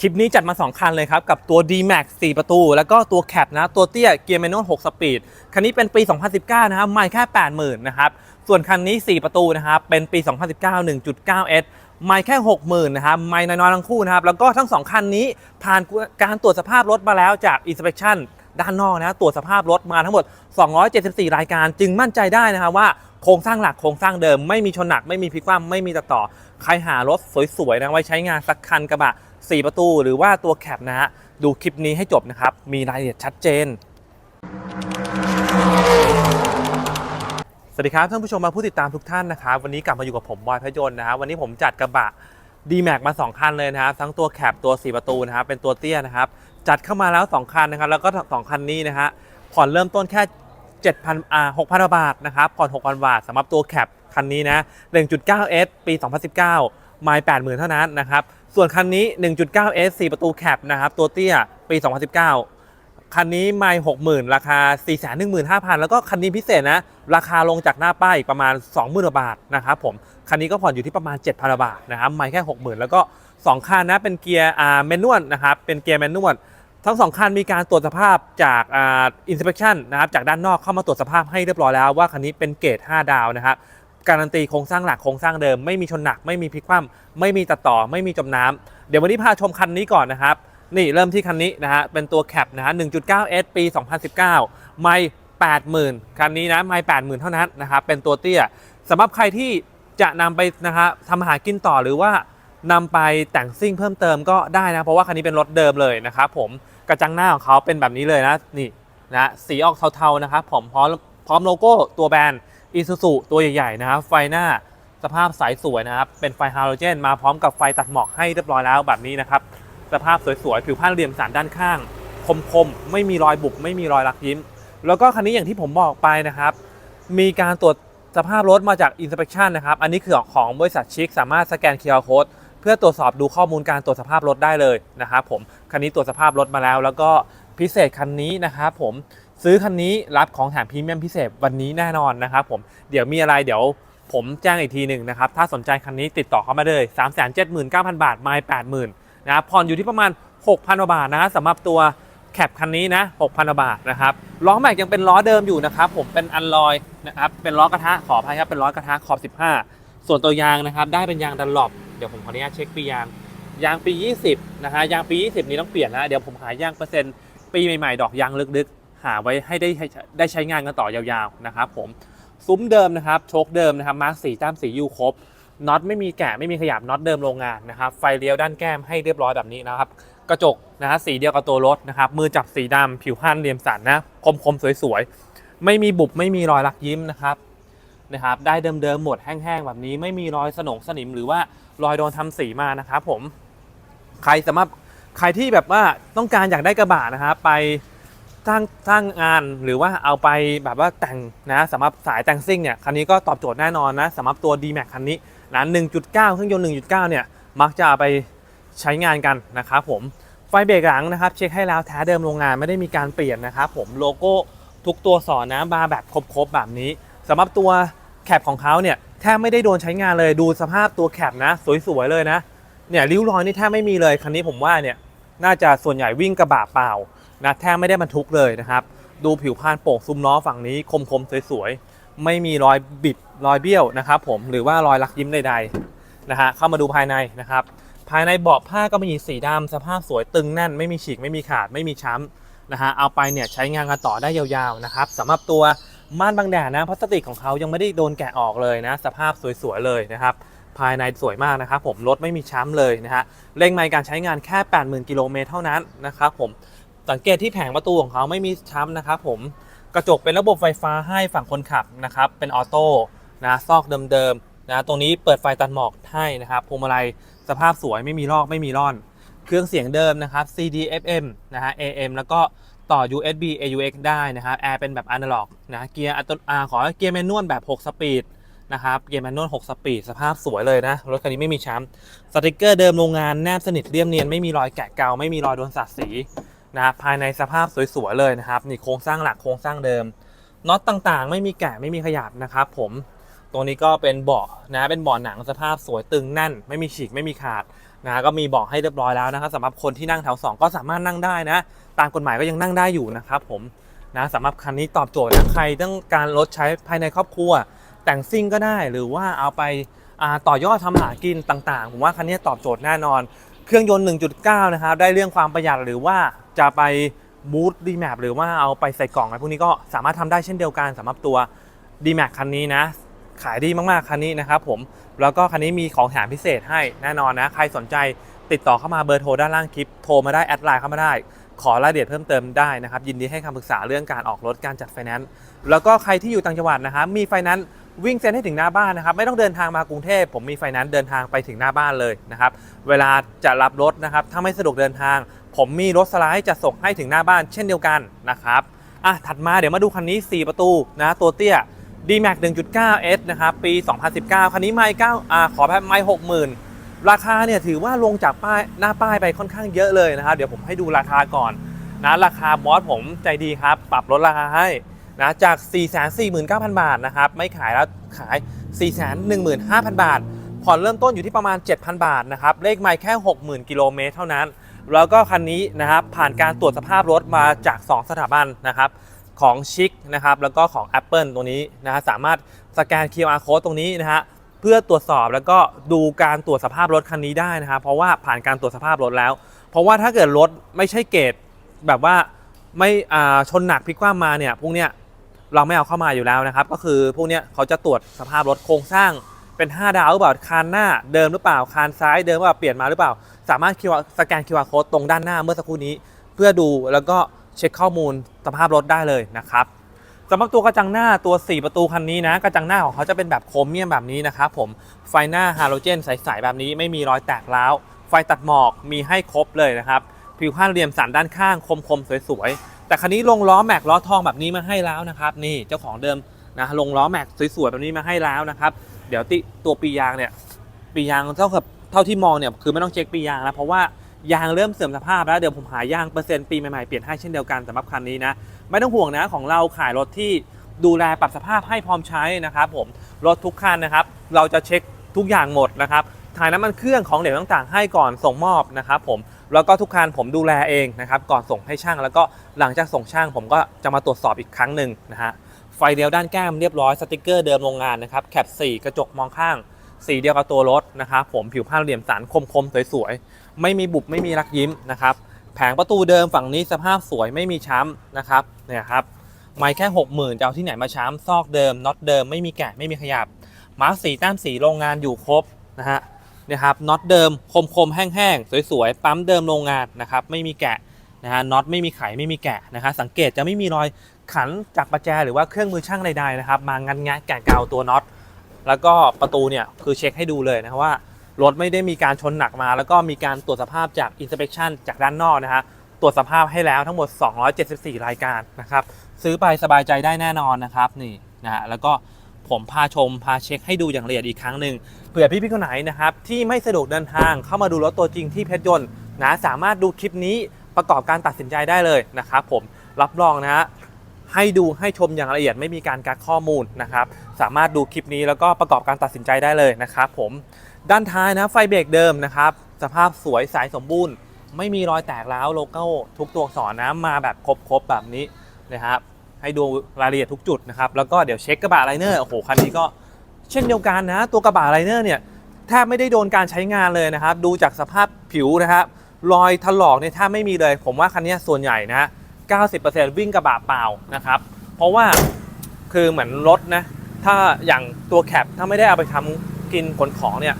คลิปนี้จัดมา 2 คันเลยครับ กับตัว D-Max 4 ประตู แล้วก็ตัวแคปนะ ตัวเตี้ยเกียร์แมนนวล6สปีด คันนี้เป็นปี 2019 นะครับไม่แค่ 80,000 นะครับ ส่วนคันนี้ 4 ประตูนะครับ เป็นปี 2019 1.9S ไม่แค่ 60,000 นะครับไม่น้อยๆทั้งคู่นะครับ แล้วก็ทั้ง 2 คันนี้ผ่านการตรวจสภาพรถมาแล้วจาก Inspection ด้านนอกนะตรวจสภาพรถมาทั้งหมด 274 รายการ จึงมั่นใจได้นะครับว่าโครงสร้างหลักโครงสร้างเดิมไม่มีชนหนักไม่มีพลิกคว่ำไม่มีตัดต่อ ใครหารถสวยๆนะไว้ใช้งานสักคันกระบะ 4 ประตูหรือว่าตัวแคปนะฮะดูคลิปนี้ให้จบนะครับ มีรายละเอียดชัดเจน สวัสดีครับท่านผู้ชมมาผู้ติดตามทุกท่านนะครับวันนี้กลับมาอยู่กับผมบอยพยนต์นะครับวันนี้ผมจัดกระบะ d m a x มา 2 คันเลยนะครับทั้งตัวแคปตัว 4 ประตูนะครับเป็นตัวเตี้ยนะครับจัดเข้ามาแล้ว 2 คันนะครับแล้วก็ 2 คันนี้นะฮะผ่อนเริ่มต้นแค่ 7,000อ่า6,000 บาทนะครับผ่อน 6,000 บาทสำหรับตัวแคปคันนี้นะ 1.9S ปี 2019 ไมล์80,000 เท่านั้นนะครับ ส่วนคันนี้ 1.9S 4 ประตูแคปนะครับ ตัวเตี้ย ปี 2019 คันนี้ไม่หกหมื่นราคา 4 1 5 0 0 0 แล้วก็คันนี้พิเศษนะ ราคาลงจากหน้าป้ายอีกประมาณ 20,000 บาทนะครับผม คันนี้ก็ผ่อนอยู่ที่ประมาณ 7,000 บาทนะครับ ไม่แค่ 60,000 แล้วก็ 2 คันนะเป็นเกียร์อ่าแมนนวลนะครับ เป็นเกียร์แมนนวลทั้ง2คันมีการตรวจสภาพจากอ่า inspection นะครับจากด้านนอกเข้ามาตรวจสภาพให้เรียบร้อยแล้วว่าคันนี้เป็นเกรด5 ดาวนะครับ การันตีโครงสร้างหลักโครงสร้างเดิมไม่มีชนหนักไม่มีพลิกคว่ำไม่มีตัดต่อไม่มีจมน้ำเดี๋ยววันนี้พาชมคันนี้ก่อนนะครับ นี่เริ่มที่คันนี้นะฮะเป็นตัวแคปนะฮะ 1.9S ปี 2019 ไม่ 80,000 คันนี้นะไม่ 80,000 เท่านั้นนะครับเป็นตัวเตี้ยสำหรับใครที่จะนำไปนะฮะทำอาหารกินต่อหรือว่านำไปแต่งซิ่งเพิ่มเติมก็ได้นะ เพราะว่าคันนี้เป็นรถเดิมเลยนะครับผมกระจังหน้าของเขาเป็นแบบนี้เลยนะนี่นะสีออกเทาๆนะครับผมพร้อมพร้อมโลโก้ตัวแบรนด์ อีซูซูตัวใหญ่ๆนะครับไฟหน้าสภาพใสสวยนะครับ เป็นไฟฮาโลเจน มาพร้อมกับไฟตัดหมอกให้เรียบร้อยแล้วแบบนี้นะครับ สภาพสวยๆ ผิวผ้าเหลี่ยมสันด้านข้าง คมๆ ไม่มีรอยบุบไม่มีรอยรักยิ้ม แล้วก็คันนี้อย่างที่ผมบอกไปนะครับ มีการตรวจสภาพรถมาจาก Inspection นะครับ อันนี้คือของบริษัทชิคสามารถสแกน QR Code เพื่อตรวจสอบดูข้อมูลการตรวจสภาพรถได้เลยนะครับผมคันนี้ตรวจสภาพรถมาแล้ว แล้วก็พิเศษคันนี้นะครับผม ซื้อคันนี้รับของแถมพรีเมียมพิเศษวันนี้แน่นอนนะครับผมเดี๋ยวมีอะไรเดี๋ยวผมแจ้งอีกทีหนึ่งนะครับ ถ้าสนใจคันนี้ติดต่อเข้ามาเลย 379,000 บาท ไม่ 80,000นะครับผ่อนอยู่ที่ประมาณ 6,000กว่าบาทนะสำหรับตัวแคปคันนี้นะ 6,000กว่าบาทนะครับ ล้อแม็กยังเป็นล้อเดิมอยู่นะครับ ผมเป็นอันลอยนะครับ เป็นล้อกระทะขออภัยครับ เป็นล้อกระทะขอบ 15 ส่วนตัวยางนะครับ ได้เป็นยางดันหลบเดี๋ยวผมขออนุญาตเช็คปียาง ยางปี 20 นะฮะ ยางปี 20 นี้ต้องเปลี่ยนนะ เดี๋ยวผมหายางเปอร์เซ็นต์ปีใหม่ๆ ดอกยางลึกๆ หาไว้ให้ได้ได้ใช้งานกันต่อยาวๆนะครับผมซุ้มเดิมนะครับโชคเดิมนะครับมาร์คสีจ้ามสียูครบน็อตไม่มีแกะไม่มีขยับน็อตเดิมโรงงานนะครับไฟเลี้ยวด้านแก้มให้เรียบร้อยแบบนี้นะครับ กระจกนะฮะสีเดียวกับตัวรถนะครับมือจับสีดำผิวพรรณเหลี่ยมสันนะคมคมๆสวยๆ ไม่มีบุบไม่มีรอยลักยิ้มนะครับนะครับได้เดิมๆหมดแห้งๆแบบนี้ไม่มีรอยสนงสนิมหรือว่ารอยโดนทำสีมานะครับผมใครสามารถใครที่แบบว่าต้องการอยากได้กระบะนะครับไป สร้างสร้างงานหรือว่าเอาไปแบบว่าแต่งนะสำหรับสายแต่งซิ่งเนี่ยคันนี้ก็ตอบโจทย์แน่นอนนะสำหรับตัว D-Max คันนี้นะ1.9 เครื่องยนต์ 1.9 เนี่ยมักจะเอาไปใช้งานกันนะครับผมไฟเบรกหลังนะครับเช็คให้แล้วแท้เดิมโรงงานไม่ได้มีการเปลี่ยนนะครับผมโลโก้ทุกตัวสอนนะมาแบบครบๆแบบนี้สำหรับตัวแคปของเขาเนี่ยแทบไม่ได้โดนใช้งานเลยดูสภาพตัวแคปนะ สวยๆเลยนะเนี่ยริ้วรอยนี่แทบไม่มีเลยคันนี้ผมว่าเนี่ยน่าจะส่วนใหญ่วิ่งกระบะเปล่า นะแทบไม่ได้บรรทุกเลยนะครับ ดูผิวพรรณโป่งซุ้มล้อฝั่งนี้คมๆสวยๆ ไม่มีรอยบิดรอยเบี้ยวนะครับผมหรือว่ารอยลักยิ้มใดๆนะฮะเข้ามาดูภายในนะครับ ภายในเบาะผ้าก็มีสีดำสภาพสวยตึงแน่น ไม่มีฉีกไม่มีขาดไม่มีช้ำนะฮะเอาไปเนี่ยใช้งานกันต่อได้ยาวๆนะครับสำหรับตัวม่านบังแดดนะพลาสติกของเขายังไม่ได้โดนแกะออกเลยนะ สภาพสวยๆเลยนะครับ ภายในสวยมากนะครับผมรถไม่มีช้ำเลยนะฮะเร่งไมล์การใช้งานแค่ 80,000กิโลเมตรเท่านั้นนะครับผม สังเกตที่แผงประตูของเขาไม่มีช้ำนะครับผมกระจกเป็นระบบไฟฟ้าให้ฝั่งคนขับนะครับเป็นออโต้นะซอกเดิมๆนะตรงนี้เปิดไฟตัดหมอกให้นะครับพวงมาลัยสภาพสวยไม่มีลอกไม่มีร่อน เครื่องเสียงเดิมนะครับ CD FM นะฮะ AM แล้วก็ต่อ USB AUX ได้นะครับแอร์เป็นแบบอนาล็อกนะเกียร์อัตโนอ่าขอเกียร์แมนนวลแบบ 6 สปีดนะครับเกียร์แมนนวล6สปีดสภาพสวยเลยนะ รถคันนี้ไม่มีช้ำสติกเกอร์เดิมโรงงานแนบสนิทเรียบเนียนไม่มีรอยแกะเกาไม่มีรอยโดนสาดสี นะครับภายในสภาพสวยๆเลยนะครับนี่โครงสร้างหลักโครงสร้างเดิมน็อตต่างๆ ไม่มีแกะไม่มีขยับนะครับผมตัวนี้ก็เป็นเบาะนะเป็นเบาะหนังสภาพสวยตึงแน่น ไม่มีฉีกไม่มีขาดนะก็มีเบอกให้เรียบร้อยแล้วนะครับสำหรับคนที่นั่งแถว2ก็สามารถนั่งได้นะ ตามกฎหมายก็ยังนั่งได้อยู่นะครับผมนะสำหรับคันนี้ตอบโจทย์นะใครต้องการรถใช้ภายในครอบครัว แต่งซิ่งก็ได้หรือว่าเอาไปต่อยอดทำหากินต่างๆ ผมว่าคันนี้ตอบโจทย์แน่นอน เครื่องยนต์ 1.9 นะครับ ได้เรื่องความประหยัดหรือว่าจะไปบูตดีแมปหรือว่าเอาไปใส่กล่องอะไรพวกนี้ก็สามารถทำได้เช่นเดียวกันสำหรับตัว d m a x คันนี้นะ ขายดีมากๆ คันนี้นะครับผม แล้วก็คันนี้มีของแถมพิเศษให้แน่นอนนะ ใครสนใจติดต่อเข้ามาเบอร์โทรด้านล่างคลิป โทรมาได้ แอดไลน์เข้ามาได้ ขอรายละเอียดเพิ่มเติมได้นะครับ ยินดีให้คำปรึกษาเรื่องการออกรถการจัดไฟแนนซ์แล้วก็ใครที่อยู่ต่างจังหวัดนะครับมีไฟแนนซ์ วิ่งเซ็นให้ถึงหน้าบ้านนะครับ ไม่ต้องเดินทางมากรุงเทพผมมีไฟนนซ์เดินทางไปถึงหน้าบ้านเลยนะครับ เวลาจะรับรถนะครับ ถ้าไม่สะดวกเดินทาง ผมมีรถสไลด์จะส่งให้ถึงหน้าบ้านเช่นเดียวกันนะครับอะถัดมาเดี๋ยวมาดูคันนี้ 4 ประตูนะตัวเตี้ย D-Max 1.9S นะครับปี 2019 คันนี้ไม่9อ่าขอแพ้ไม่60,000 ราคาเนี่ยถือว่าลงจากป้ายหน้าป้ายไปค่อนข้างเยอะเลยนะครับ เดี๋ยวผมให้ดูราคาก่อนนะราคาบอสผมใจดีครับ ปรับลดราคาให้ นะจาก 449,000 บาทนะครับไม่ขายแล้วขาย 415,000 บาท ผ่อนเริ่มต้นอยู่ที่ประมาณ 7,000 บาทนะครับเลขไมล์แค่ 60,000 กิโลเมตรเท่านั้น แล้วก็คันนี้นะครับผ่านการตรวจสภาพรถมาจาก 2 สถาบันนะครับของชิคนะครับแล้วก็ของ Apple ตัวนี้นะฮะสามารถสแกน QR code ตรงนี้นะฮะเพื่อตรวจสอบแล้วก็ดูการตรวจสภาพรถคันนี้ได้นะครับเพราะว่าผ่านการตรวจสภาพรถแล้ว เพราะว่าถ้าเกิดรถไม่ใช่เกรดแบบว่าไม่ชนหนักพลิกคว่ำมาเนี่ยพวกเนี้ย เราไม่เอาเข้ามาอยู่แล้วนะครับ ก็คือพวกนี้เขาจะตรวจสภาพรถโครงสร้างเป็น 5 ดาวหรือเปล่าคานหน้าเดิมหรือเปล่าคานซ้ายเดิมหรือเปล่าเปลี่ยนมาหรือเปล่า สามารถสแกน QR code ตรงด้านหน้าเมื่อสักครู่นี้ เพื่อดูแล้วก็เช็คข้อมูลสภาพรถได้เลยนะครับสำหรับตัวกระจังหน้าตัว 4 ประตูคันนี้นะกระจังหน้าของเขาจะเป็นแบบโครเมียมแบบนี้นะครับผมไฟหน้าฮาโลเจนใสๆแบบนี้ไม่มีรอยแตกร้าวไฟตัดหมอกมีให้ครบเลยนะครับผิวข้างเหลี่ยมสันด้านข้างคมๆสวยๆ แต่คันนี้ลงล้อแม็กล้อทองแบบนี้มาให้แล้วนะครับ นี่เจ้าของเดิมนะลงล้อแม็กสวยๆแบบนี้มาให้แล้วนะครับ เดี๋ยวติตัวปียางเนี่ยปียางเท่ากับเท่าที่มองเนี่ยคือไม่ต้องเช็คปียางแล้วเพราะว่ายางเริ่มเสื่อมสภาพแล้วเดี๋ยวผมหายางเปอร์เซ็นต์ปีใหม่ๆเปลี่ยนให้เช่นเดียวกันสำหรับคันนี้นะไม่ต้องห่วงนะของเราขายรถที่ดูแลปรับสภาพให้พร้อมใช้นะครับผมรถทุกคันนะครับ เราจะเช็คทุกอย่างหมดนะครับถ่ายน้ำมันเครื่องของเหลวต่างๆ ให้ก่อนส่งมอบนะครับผม แล้วก็ทุกคันผมดูแลเองนะครับก่อนส่งให้ช่าง แล้วก็หลังจากส่งช่างผมก็จะมาตรวจสอบอีกครั้งหนึ่งนะฮะไฟเดียวด้านแก้มเรียบร้อยสติกเกอร์เดิมโรงงานนะครับแคป4กระจกมองข้างสีเดียวกับตัวรถนะครับผมผิวผ้าเหลี่ยมสันคมๆสวยๆไม่มีบุบไม่มีรักยิ้มนะครับแผงประตูเดิมฝั่งนี้สภาพสวยไม่มีช้ำนะครับเนี่ยครับไม่แค่ 60,000จะเอาที่ไหนมาช้ำซอกเดิมน็อตเดิมไม่มีแกะไม่มีขยับมาร์คสีแต้มสีโรงงานอยู่ครบนะฮะ นี่ยครับน็อตเดิมคมๆแห้งๆสวยๆ ปั๊มเดิมโรงงานนะครับไม่มีแกะนะฮะน็อตไม่มีไขไม่มีแกะนะครับสังเกตจะไม่มีรอยขันจากประแจหรือว่าเครื่องมือช่างใดๆนะครับมางันแงะแกะเกาตัวน็อตแล้วก็ประตูเนี่ยคือเช็คให้ดูเลยนะครับว่ารถไม่ได้มีการชนหนักมา แล้วก็มีการตรวจสภาพจาก inspection จากด้านนอกนะฮะตรวจสภาพให้แล้วทั้งหมด 274 รายการนะครับซื้อไปสบายใจได้แน่นอนนะครับนี่นะฮะแล้วก็ ผมพาชมพาเช็คให้ดูอย่างละเอียดอีกครั้งหนึ่งเผื่อพี่ๆคนไหนนะครับที่ไม่สะดวกเดินทางเข้ามาดูรถตัวจริงที่เพชรยนต์นะสามารถดูคลิปนี้ประกอบการตัดสินใจได้เลยนะครับผมรับรองนะฮะให้ดูให้ชมอย่างละเอียดไม่มีการกักข้อมูลนะครับสามารถดูคลิปนี้แล้วก็ประกอบการตัดสินใจได้เลยนะครับผมด้านท้ายนะไฟเบรกเดิมนะครับสภาพสวยสายสมบูรณ์ ไม่มีรอยแตกร้าวโลโก้ทุกตัวอักษรนะมาแบบครบๆแบบนี้นะครับ ให้ดูรายละเอียดทุกจุดนะครับ แล้วก็เดี๋ยวเช็คกระบะไลเนอร์โอ้โหคันนี้ก็เช่นเดียวกันนะ ตัวกระบะไลเนอร์เนี่ยแทบไม่ได้โดนการใช้งานเลยนะครับ ดูจากสภาพผิวนะครับรอยถลอกเนี่ยแทบไม่มีเลย ผมว่าคันนี้ส่วนใหญ่นะ90%วิ่งกระบะเปล่านะครับ เพราะว่าคือเหมือนรถนะ ถ้าอย่างตัวแคปถ้าไม่ได้เอาไปทำกินขนของเนี่ย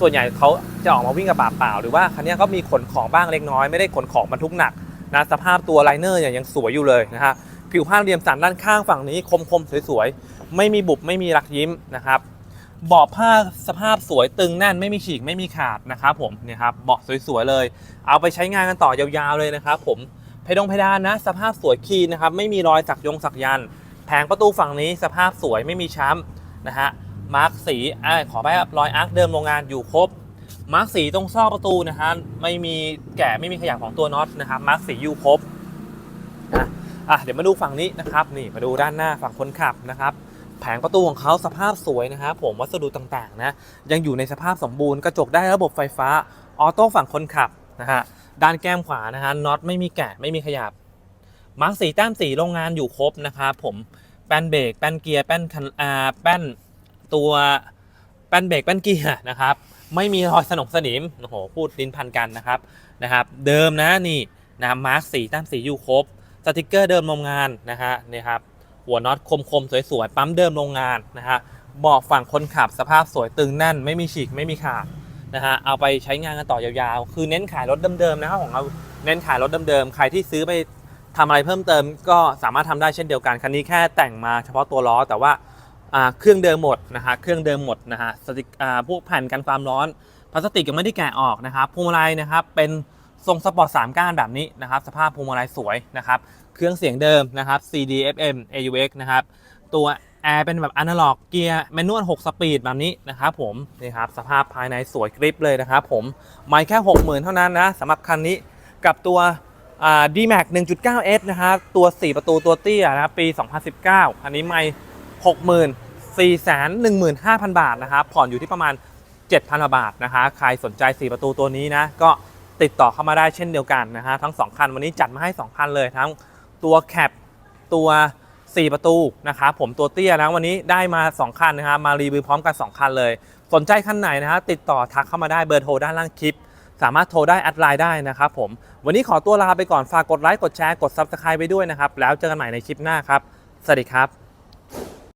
ส่วนใหญ่เขาจะออกมาวิ่งกระบะเปล่า หรือว่าคันนี้ก็มีขนของบ้างเล็กน้อย ไม่ได้ขนของบรรทุกหนักนะสภาพตัวไลเนอร์เนี่ยยังสวยอยู่เลยนะฮะ ผิวผ้าเหลี่ยมสันด้านข้างฝั่งนี้คมๆสวยๆ ไม่มีบุบไม่มีรักยิ้มนะครับเบาะผ้าสภาพสวยตึงแน่นไม่มีฉีกไม่มีขาดนะครับผมเนี่ยครับเบาะสวยๆเลย เอาไปใช้งานกันต่อยาวๆเลยนะครับผมเพดงเพดานนะ สภาพสวยคีนนะครับไม่มีรอยสักยงสักยัน แผงประตูฝั่งนี้สภาพสวยไม่มีช้ำนะฮะมาร์กสีอขอไปครับรอยอาร์คเดิมโรงงานอยู่ครบมาร์กสีตรงซอกประตูนะฮะไม่มีแกะไม่มีขยับของตัวน็อตนะครับมาร์กสีอยู่ครบนะ อะเดี๋ยวมาดูฝั่งนี้นะครับนี่มาดูด้านหน้าฝั่งคนขับนะครับแผงประตูของเขาสภาพสวยนะครับผมวัสดุต่างๆนะยังอยู่ในสภาพสมบูรณ์กระจกได้ระบบไฟฟ้าออโต้ฝั่งคนขับนะฮะด้านแก้มขวานะฮะน็อตไม่มีแกะไม่มีขยับมาร์กสีแต้มสีโรงงานอยู่ครบนะครับผมแป้นเบรกแป้นเกียร์แป้นคันอาแป้นตัวแป้นเบรกแป้นเกียร์นะครับไม่มีรอยสนมสนิมโอ้โหพูดลิ้นพันกันนะครับนะครับ เดิมนะนี่นะมาร์กสีแต้มสีอยู่ครบ ติกเกอร์เดิมโรงงานนะฮะนี่ครับหัวน็อตคมๆสวยๆปั๊มเดิมโรงงานนะฮะเบาะฝั่งคนขับสภาพสวยตึงแน่น ไม่มีฉีกไม่มีขาดนะฮะเอาไปใช้งานกันต่อยาวๆ คือเน้นขายรถเดิมๆนะครับของเราเน้นขายรถเดิมๆใครที่ซื้อไปทำอะไรเพิ่มเติมก็สามารถทำได้เช่นเดียวกันคันนี้แค่แต่งมาเฉพาะตัวล้อแต่ว่าเครื่องเดิมหมดนะฮะเครื่องเดิมหมดนะฮะสติกพวกแผ่นกันความร้อนพลาสติกยังไม่ได้แกะออกนะครับพวงมาลัยนะครับเป็นทรงสปอร์ต3ก้านแบบนี้นะครับ สภาพพวงมาลัยสวยนะครับ เครื่องเสียงเดิมนะครับ CD FM AUX นะครับ ตัวแอร์เป็นแบบอนาล็อกเกียร์แมนนวล6สปีดแบบนี้นะครับผมนี่ครับสภาพภายในสวยกริปเลยนะครับผมไม่แค่ 60,000 เท่านั้นนะสำหรับคันนี้กับตัวอ่า D-Max 1.9S นะครับ ตัว 4 ประตูตัวเตี้ยนะครับปี 2019 อันนี้ไม่64,15,000 บาทนะครับ ผ่อนอยู่ที่ประมาณ 7,000 บาทนะคะใครสนใจ 4 ประตูตัวนี้นะ ก็ติดต่อเข้ามาได้เช่นเดียวกันนะฮะทั้ง 2 คันวันนี้จัดมาให้ 2 คันเลยทั้ง ตัวแคปตัว 4 ประตูนะครับผมตัวเตี้ยนะวันนี้ได้มา 2 คันนะครับมารีวิวพร้อมกัน 2 คันเลย สนใจคันไหนนะฮะติดต่อทักเข้ามาได้เบอร์โทรด้านล่างคลิป สามารถโทรได้แอดไลน์ได้นะครับผมวันนี้ขอตัวลาไปก่อนฝากกดไลค์กดแชร์กด Subscribe ไปด้วยนะครับแล้วเจอกันใหม่ในคลิปหน้าครับสวัสดีครับ